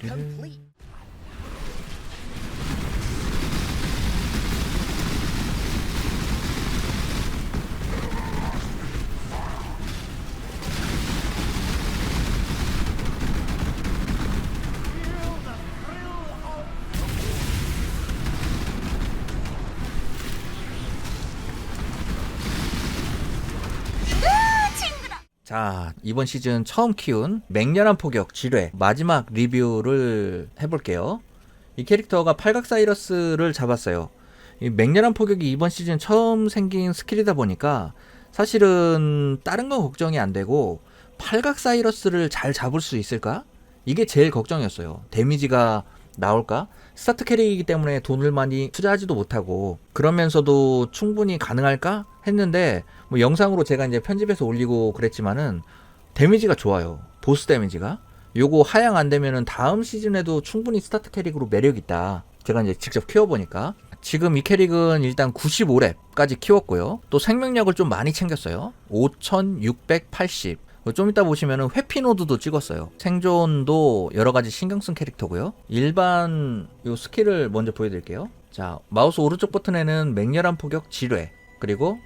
complete. 자, 이번 시즌 처음 키운 맹렬한 포격 지뢰 마지막 리뷰를 해볼게요. 이 캐릭터가 팔각 사이러스를 잡았어요. 이 맹렬한 포격이 이번 시즌 처음 생긴 스킬이다 보니까 사실은 다른 건 걱정이 안 되고 팔각 사이러스를 잘 잡을 수 있을까? 이게 제일 걱정이었어요. 데미지가 나올까? 스타트 캐릭이기 때문에 돈을 많이 투자하지도 못하고 그러면서도 충분히 가능할까 했는데 뭐 영상으로 제가 이제 편집해서 올리고 그랬지만은 데미지가 좋아요. 보스 데미지가. 요거 하향 안 되면은 다음 시즌에도 충분히 스타트 캐릭으로 매력 있다. 제가 이제 직접 키워보니까 지금 이 캐릭은 일단 95렙까지 키웠고요. 또 생명력을 좀 많이 챙겼어요. 5680. 좀 이따 보시면은 회피 노드도 찍었어요. 생존도 여러 가지 신경 쓴 캐릭터고요. 일반 요 스킬을 먼저 보여드릴게요. 자, 마우스 오른쪽 버튼에는 맹렬한 포격 지뢰, 그리고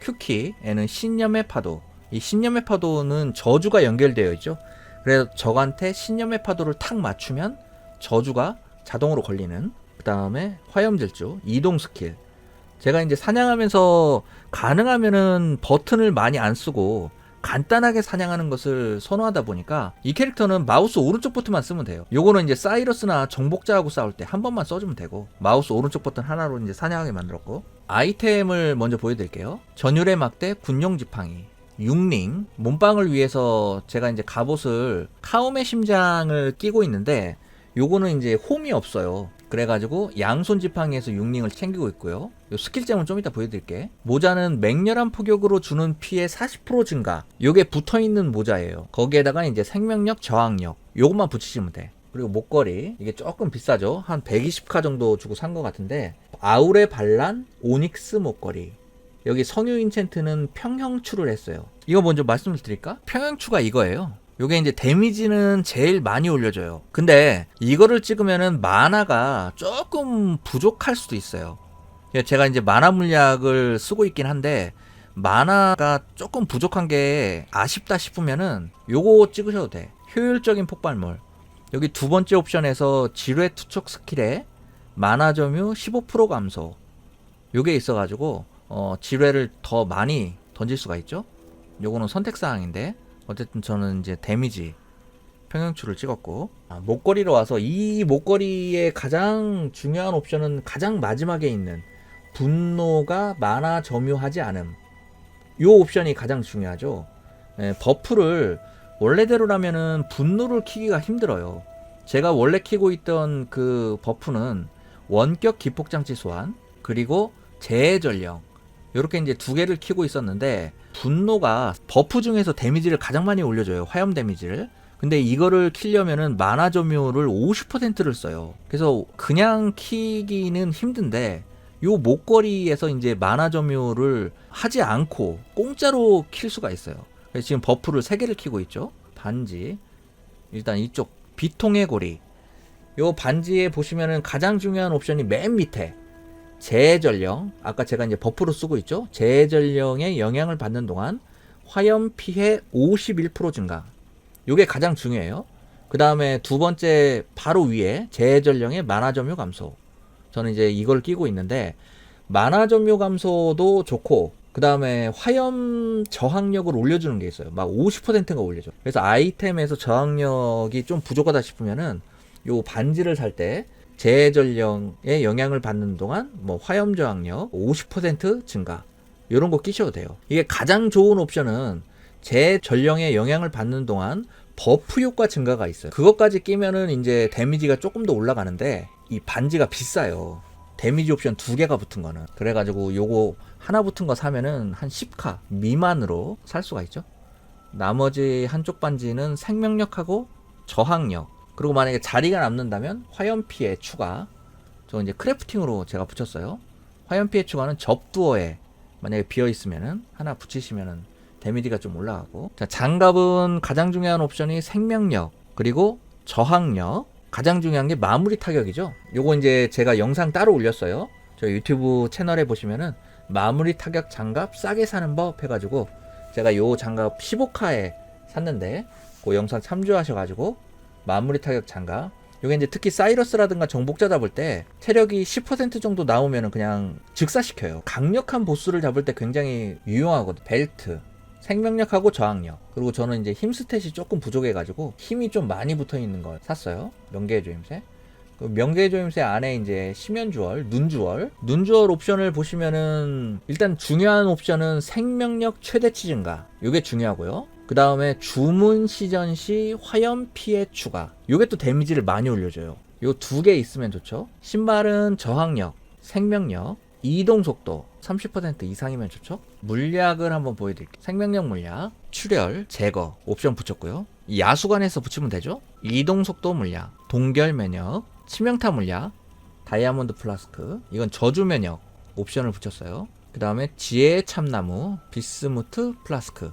Q키에는 신념의 파도. 이 신념의 파도는 저주가 연결되어 있죠. 그래서 적한테 신념의 파도를 탁 맞추면 저주가 자동으로 걸리는. 그 다음에 화염질주, 이동 스킬. 제가 이제 사냥하면서 가능하면은 버튼을 많이 안 쓰고 간단하게 사냥하는 것을 선호하다 보니까 이 캐릭터는 마우스 오른쪽 버튼만 쓰면 돼요. 요거는 이제 사이러스나 정복자하고 싸울 때 한 번만 써주면 되고 마우스 오른쪽 버튼 하나로 이제 사냥하게 만들었고 아이템을 먼저 보여드릴게요. 전율의 막대 군용 지팡이. 육링 몸빵을 위해서 제가 이제 갑옷을 카움의 심장을 끼고 있는데 요거는 이제 홈이 없어요. 그래가지고 양손 지팡이에서 육링을 챙기고 있고요. 요 스킬점은 좀 이따 보여드릴게. 모자는 맹렬한 포격으로 주는 피해 40% 증가. 요게 붙어있는 모자예요. 거기에다가 이제 생명력, 저항력. 요것만 붙이시면 돼. 그리고 목걸이. 이게 조금 비싸죠? 한 120카 정도 주고 산 것 같은데. 아우레 반란 오닉스 목걸이. 여기 성유 인챈트는 평형추를 했어요. 이거 먼저 말씀을 드릴까? 평형추가 이거예요. 요게 이제 데미지는 제일 많이 올려줘요. 근데 이거를 찍으면은 만화가 조금 부족할 수도 있어요. 예, 제가 이제 만화 물약을 쓰고 있긴 한데 만화가 조금 부족한 게 아쉽다 싶으면은 요거 찍으셔도 돼. 효율적인 폭발물. 여기 두 번째 옵션에서 지뢰 투척 스킬에 만화 점유 15% 감소. 요게 있어가지고 어, 지뢰를 더 많이 던질 수가 있죠. 요거는 선택 사항인데 어쨌든 저는 이제 데미지 평형추를 찍었고 아, 목걸이로 와서 이 목걸이의 가장 중요한 옵션은 가장 마지막에 있는 분노가 만화 점유하지 않음. 요 옵션이 가장 중요하죠. 예, 버프를 원래대로라면은 분노를 키기가 힘들어요. 제가 원래 키고 있던 그 버프는 원격 기폭장치 소환 그리고 재해 전령 요렇게 이제 두 개를 키고 있었는데 분노가 버프 중에서 데미지를 가장 많이 올려줘요 화염 데미지를. 근데 이거를 키려면은 만화 점유를 50%를 써요. 그래서 그냥 키기는 힘든데 요 목걸이에서 이제 만화 점유를 하지 않고 공짜로 킬 수가 있어요. 그래서 지금 버프를 3개를 키고 있죠. 반지. 일단 이쪽 비통의 고리. 요 반지에 보시면은 가장 중요한 옵션이 맨 밑에 재전령 아까 제가 이제 버프로 쓰고 있죠? 재전령의 영향을 받는 동안 화염 피해 51% 증가. 요게 가장 중요해요. 그 다음에 두 번째 바로 위에 재전령의 만화 점유 감소. 저는 이제 이걸 끼고 있는데 만화 점유 감소도 좋고 그 다음에 화염 저항력을 올려주는 게 있어요. 막 50%가 올려줘. 그래서 아이템에서 저항력이 좀 부족하다 싶으면은 요 반지를 살 때 재전령의 영향을 받는 동안 뭐 화염 저항력 50% 증가 이런 거 끼셔도 돼요. 이게 가장 좋은 옵션은 재전령의 영향을 받는 동안 버프 효과 증가가 있어요. 그것까지 끼면은 이제 데미지가 조금 더 올라가는데 이 반지가 비싸요. 데미지 옵션 두 개가 붙은 거는 그래가지고 요거 하나 붙은 거 사면은 한 10카 미만으로 살 수가 있죠. 나머지 한쪽 반지는 생명력하고 저항력 그리고 만약에 자리가 남는다면 화염 피해 추가. 저 이제 크래프팅으로 제가 붙였어요. 화염 피해 추가는 접두어에 만약에 비어 있으면은 하나 붙이시면은 데미지가 좀 올라가고. 자, 장갑은 가장 중요한 옵션이 생명력 그리고 저항력. 가장 중요한 게 마무리 타격이죠. 요거 이제 제가 영상 따로 올렸어요. 저 유튜브 채널에 보시면은 마무리 타격 장갑 싸게 사는 법 해가지고 제가 요 장갑 15카에 샀는데 그 영상 참조하셔가지고 마무리 타격 장갑. 요게 이제 특히 사이러스라든가 정복자 잡을 때 체력이 10% 정도 나오면은 그냥 즉사시켜요. 강력한 보스를 잡을 때 굉장히 유용하거든. 벨트. 생명력하고 저항력. 그리고 저는 이제 힘 스탯이 조금 부족해가지고 힘이 좀 많이 붙어 있는 걸 샀어요. 명계의 조임새. 그 명계의 조임새 안에 이제 심연주얼, 눈주얼, 눈주얼 옵션을 보시면은 일단 중요한 옵션은 생명력 최대치 증가. 요게 중요하고요. 그 다음에 주문 시전 시 화염 피해 추가. 요게 또 데미지를 많이 올려줘요. 요 두 개 있으면 좋죠. 신발은 저항력, 생명력, 이동 속도 30% 이상이면 좋죠. 물약을 한번 보여드릴게요. 생명력 물약, 출혈, 제거 옵션 붙였고요. 이 야수관에서 붙이면 되죠. 이동 속도 물약, 동결 면역, 치명타 물약, 다이아몬드 플라스크. 이건 저주 면역 옵션을 붙였어요. 그 다음에 지혜의 참나무, 비스무트 플라스크.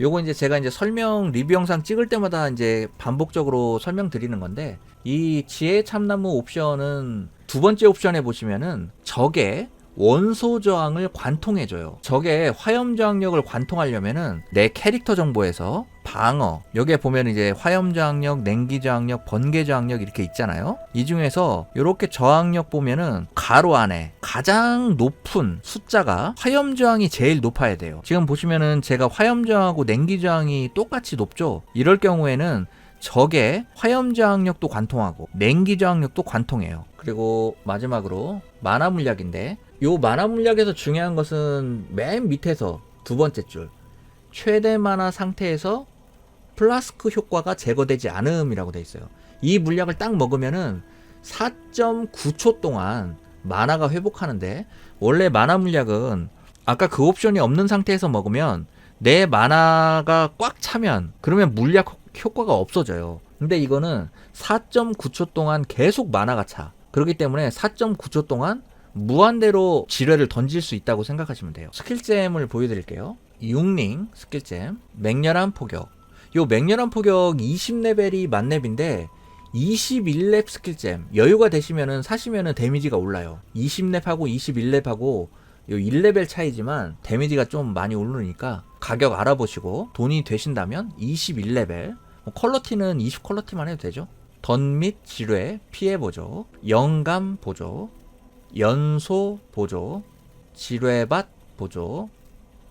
요거 이제 제가 이제 설명 리뷰 영상 찍을 때마다 이제 반복적으로 설명드리는 건데 이 지혜 참나무 옵션은 두 번째 옵션에 보시면은 적의 원소 저항을 관통해줘요. 적의 화염 저항력을 관통하려면은 내 캐릭터 정보에서 방어 여기에 보면 이제 화염 저항력, 냉기 저항력, 번개 저항력 이렇게 있잖아요. 이 중에서 이렇게 저항력 보면은 가로 안에 가장 높은 숫자가 화염 저항이 제일 높아야 돼요. 지금 보시면은 제가 화염 저항하고 냉기 저항이 똑같이 높죠. 이럴 경우에는 적의 화염 저항력도 관통하고 냉기 저항력도 관통해요. 그리고 마지막으로 만화 물약인데 요 만화 물약에서 중요한 것은 맨 밑에서 두 번째 줄 최대 만화 상태에서 플라스크 효과가 제거되지 않음이라고 돼 있어요. 이 물약을 딱 먹으면은 4.9초 동안 만화가 회복하는데 원래 만화 물약은 아까 그 옵션이 없는 상태에서 먹으면 내 만화가 꽉 차면 그러면 물약 효과가 없어져요. 근데 이거는 4.9초 동안 계속 만화가 차. 그렇기 때문에 4.9초 동안 무한대로 지뢰를 던질 수 있다고 생각하시면 돼요. 스킬잼을 보여드릴게요. 융링 스킬잼, 맹렬한 포격. 요 맹렬한 포격 20레벨이 만렙인데 21렙 스킬잼 여유가 되시면은 사시면은 데미지가 올라요. 20렙하고 21렙하고 요 1레벨 차이지만 데미지가 좀 많이 오르니까 가격 알아보시고 돈이 되신다면 21레벨 뭐 컬러티는 20컬러티만 해도 되죠. 던 및 지뢰 피해 보조, 영감 보조, 연소 보조, 지뢰밭 보조,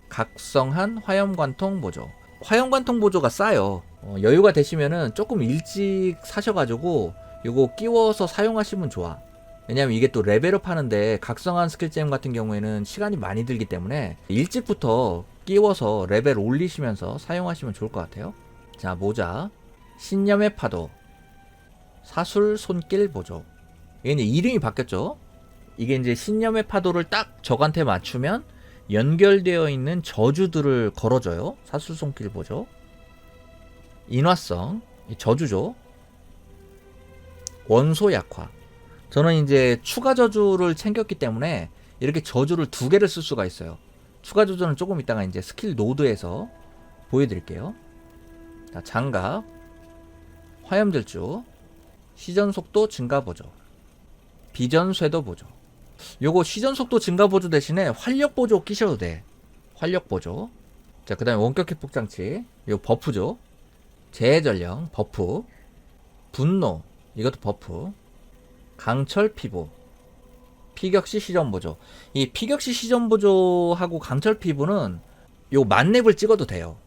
각성한 화염관통 보조. 화염관통 보조가 싸요. 어, 여유가 되시면은 조금 일찍 사셔가지고 요거 끼워서 사용하시면 좋아. 왜냐면 이게 또 레벨업 하는데 각성한 스킬잼 같은 경우에는 시간이 많이 들기 때문에 일찍부터 끼워서 레벨 올리시면서 사용하시면 좋을 것 같아요. 자, 모자. 신념의 파도. 사술 손길 보조. 이게 이제 이름이 바뀌었죠. 이게 이제 신념의 파도를 딱 적한테 맞추면 연결되어 있는 저주들을 걸어줘요. 사술 손길 보조. 인화성. 이 저주죠. 원소 약화. 저는 이제 추가 저주를 챙겼기 때문에 이렇게 저주를 두 개를 쓸 수가 있어요. 추가 저주는 조금 이따가 이제 스킬 노드에서 보여드릴게요. 자, 장갑, 화염질주, 시전 속도 증가 보조, 비전 쇄도 보조. 요거 시전 속도 증가 보조 대신에 활력 보조 끼셔도 돼. 활력 보조. 자, 그 다음에 원격 킥폭 장치. 요 버프죠. 재전령, 버프. 분노, 이것도 버프. 강철 피부. 피격시 시전 보조. 이 피격시 시전 보조하고 강철 피부는 요 만렙을 찍어도 돼요.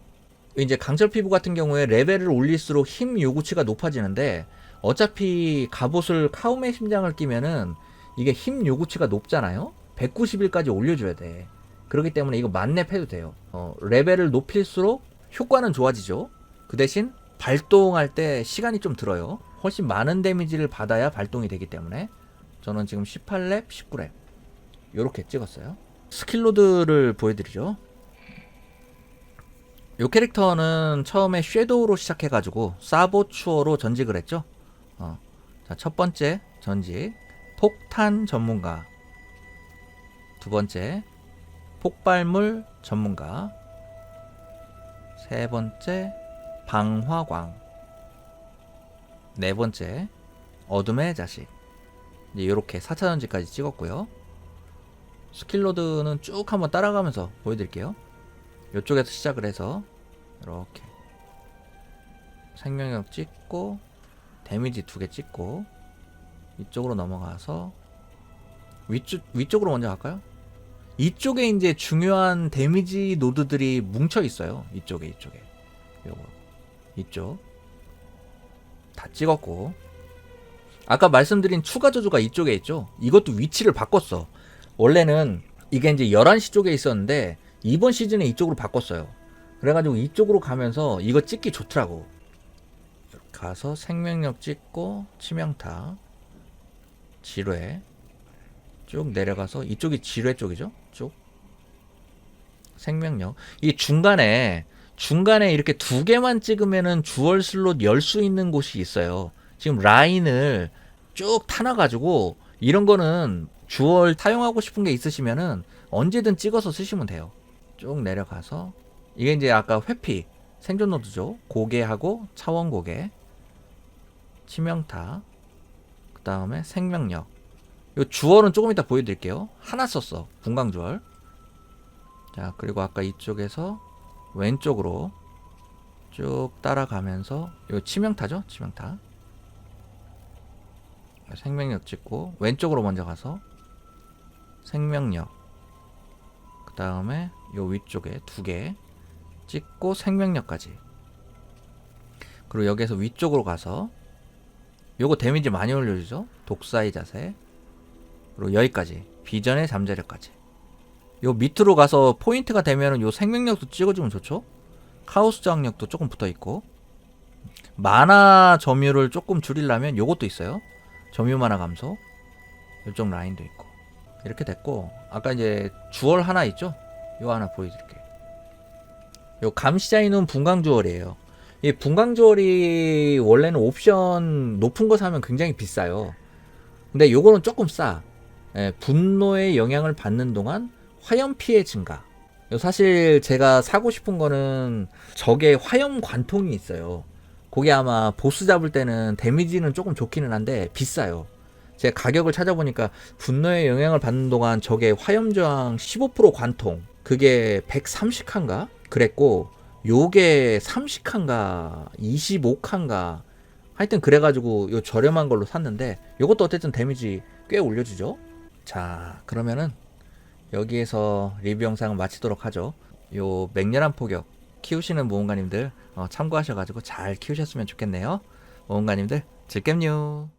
이제 강철 피부 같은 경우에 레벨을 올릴수록 힘 요구치가 높아지는데 어차피 갑옷을 카움의 심장을 끼면은 이게 힘 요구치가 높잖아요. 190일까지 올려줘야 돼. 그렇기 때문에 이거 만렙 해도 돼요. 어, 레벨을 높일수록 효과는 좋아지죠. 그 대신 발동할 때 시간이 좀 들어요. 훨씬 많은 데미지를 받아야 발동이 되기 때문에 저는 지금 18렙, 19렙 요렇게 찍었어요. 스킬로드를 보여드리죠. 요 캐릭터는 처음에 섀도우로 시작해가지고 사보추어로 전직을 했죠. 어. 자, 첫 번째 전직 폭탄 전문가. 두 번째 폭발물 전문가. 세 번째 방화광. 네 번째 어둠의 자식. 이제 이렇게 4차 전지까지 찍었고요. 스킬로드는 쭉 한번 따라가면서 보여드릴게요. 이쪽에서 시작을 해서 이렇게 생명력 찍고 데미지 두 개 찍고 이쪽으로 넘어가서 위쪽 위쪽으로 먼저 갈까요? 이쪽에 이제 중요한 데미지 노드들이 뭉쳐 있어요. 이쪽에 이쪽에. 요거 이쪽 다 찍었고 아까 말씀드린 추가 저주가 이쪽에 있죠. 이것도 위치를 바꿨어. 원래는 이게 이제 11시 쪽에 있었는데 이번 시즌에 이쪽으로 바꿨어요. 그래가지고 이쪽으로 가면서 이거 찍기 좋더라고. 가서 생명력 찍고 치명타 지뢰. 쭉 내려가서 이쪽이 지뢰 쪽이죠? 쭉. 생명력. 이 중간에 중간에 이렇게 두 개만 찍으면은 주얼 슬롯 열 수 있는 곳이 있어요. 지금 라인을 쭉 타놔가지고 이런 거는 주얼 사용하고 싶은 게 있으시면은 언제든 찍어서 쓰시면 돼요. 쭉 내려가서 이게 이제 아까 회피 생존 노드죠? 고개하고 차원 고개. 치명타 그 다음에 생명력. 요 주얼은 조금 이따 보여드릴게요. 하나 썼어. 분광 주얼 자 그리고 아까 이쪽에서 왼쪽으로 쭉 따라가면서 요 치명타죠? 치명타. 생명력 찍고 왼쪽으로 먼저 가서 생명력. 그 다음에 요 위쪽에 두 개 찍고 생명력까지. 그리고 여기에서 위쪽으로 가서 요거 데미지 많이 올려주죠? 독사의 자세. 그리고 여기까지. 비전의 잠재력까지. 요 밑으로 가서 포인트가 되면은 요 생명력도 찍어주면 좋죠? 카오스 저항력도 조금 붙어있고. 마나 점유를 조금 줄이려면 요것도 있어요. 점유 마나 감소. 이쪽 라인도 있고. 이렇게 됐고 아까 이제 주얼 하나 있죠? 요 하나 보여드릴게요. 요 감시자인은 분광 주얼이에요 이 분광 주얼이 원래는 옵션 높은 거 사면 굉장히 비싸요 근데 요거는 조금 싸 예, 분노의 영향을 받는 동안 화염 피해 증가. 요 사실 제가 사고 싶은 거는 적의 화염 관통이 있어요. 그게 아마 보스 잡을 때는 데미지는 조금 좋기는 한데 비싸요. 제가 가격을 찾아보니까 분노의 영향을 받는 동안 적의 화염 저항 15% 관통 그게 130칸가 그랬고 요게 30칸가 25칸가 하여튼 그래가지고 요 저렴한 걸로 샀는데 요것도 어쨌든 데미지 꽤 올려주죠. 자 그러면은 여기에서 리뷰 영상을 마치도록 하죠. 요 맹렬한 포격 키우시는 모험가님들 어, 참고하셔가지고 잘 키우셨으면 좋겠네요. 모험가님들 즐겜요.